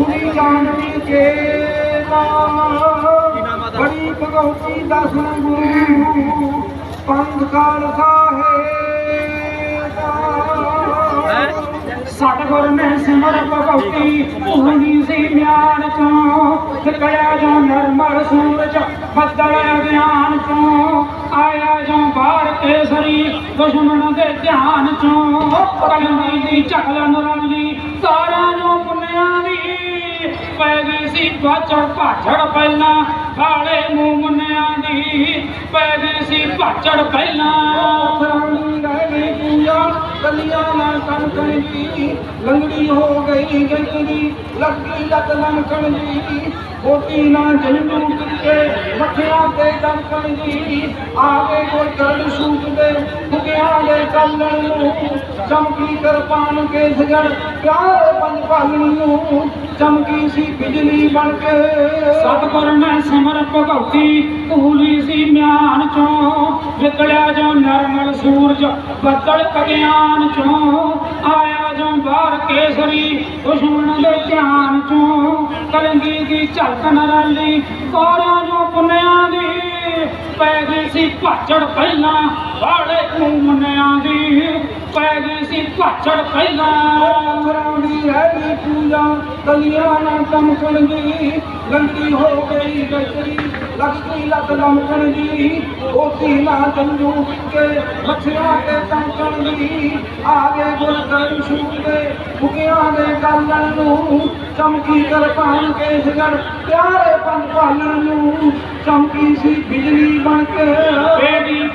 ਕੁੜੀ ਜਾਣਦੀ ਕੇ ਬੜੀ ਭਗਉਤੀ ਦਸਨ ਗੁਰੂ ਪੰਜ ਕਾਲ ਸਾਹਿਬ ਸਤਗੁਰ ਨੇ ਸਿਮਰ ਭਗਉਤੀ ਉਹਨੀ ਸੀ ਮਿਆਨ ਚੋਂ। ਨਿਕਲਿਆ ਜੋ ਨਰਮਲ ਸੂਰਜ ਬੱਦਲ ਅਗਿਆਨ ਚੋਂ। ਆਇਆ ਜੋ ਬਾਹਰ ਕੇਸਰੀ ਦੁਸ਼ਮਣ ਦੇ ਧਿਆਨ ਚੋਂ। ਕਲਮੀ ਦੀ ਝਕਲਨ ਰੰਗੀ ਸੀ ਪਾਛੜ ਭਾਛੜ ਪਹਿਲਾਂ, ਕਾਲੇ ਮੂੰਹ ਮੁੰਨਿਆਂ ਦੀ ਪੈ ਗਈ ਸੀ ਭਾਛੜ ਪਹਿਲਾਂ। ਫਰਾਣੀ ਰਹਿ ਗਈ ਕਲੀਆਂ ਨਾਲ ਕਣ ਦੀ ਲੰਗੜੀ ਹੋ ਗਈ ਗੰਗੀ ਲੱਗੀ ਲੱਤ ਲੰਕਣ ਦੀ ਬੋਟੀ ਨਾ ਜੰਜੂ ਕਿਤੇ ਮੱਥਿਆਂ ਤੇ ਦੰਕਣ ਦੀ ਆਵੇ ਕੋਈ ਕਰੜ ਸੂਟ ਦੇ ਫੁਕਿਆਂ ਦੇ ਕੱਲਣ ਨੂੰ ਚਮਕੀ ਕਿਰਪਾਨ ਕੇ ਸਗੜ ਪਿਆਰੇ ਪੰਜ ਭਾਲਣ ਨੂੰ ਚਮਕੀ ਸੀ ਬਿਜਲੀ ਬਣ ਸੀ ਮਿਆਨ ਚੋਂ। ਵਿਕਲਿਆ ਜੋ ਨਰਮਲ ਸੂਰਜ, ਬੱਦਲ ਕਗਿਆਨ ਚੋਂ। ਆਇਆ ਜੋ ਬਾਹਰ ਕੇਸਰੀ ਖੁਸ਼ਮਣ ਦੇ ਧਿਆਨ ਚੋਂ। ਕਲੰਗੀ ਦੀ ਝਲਕ ਨਰਾਲੀ ਕੋਰਾਂ ਜੋ ਪੁੰਨਿਆਂ ਦੀ ਪੈ ਗਈ ਸੀ ਭਾਚੜ ਪਹਿਲਾਂ ਵਾਲੇ ਮੁੰਨਿਆਂ ਦੀ। ਪੈ ਗਈ ਸੀ ਭਾਚੜ ਪਹਿਲਾਂ। ਦੀ ਪੂਜਾ ਨਾਲ ਚਮਕਣ ਦੀ ਲੰਗੀ ਹੋ ਗਈ ਗਜਰੀ ਲੱਗਦੀ ਲੱਤ ਲਮਕਣ ਦੀ ਉਹਦੀ ਨਾ ਜੰਜੂ ਕੇ ਮੱਛੀਆਂ ਤੇ ਚਮਕਣ ਦੀ ਆਗੇ ਗੁਰ ਕਰ ਸ਼ੂਕ ਦੇ ਫੁਕਿਆਂ ਨੂੰ ਚਮਕੀ ਕਰ ਪਾਣ ਪਿਆਰੇ ਪੰਜ ਭਾਲਣ ਨੂੰ ਚਮਕੀ ਸੀ ਬਿਜਲੀ ਬਣ ਕੇ। ਬੇੜੀ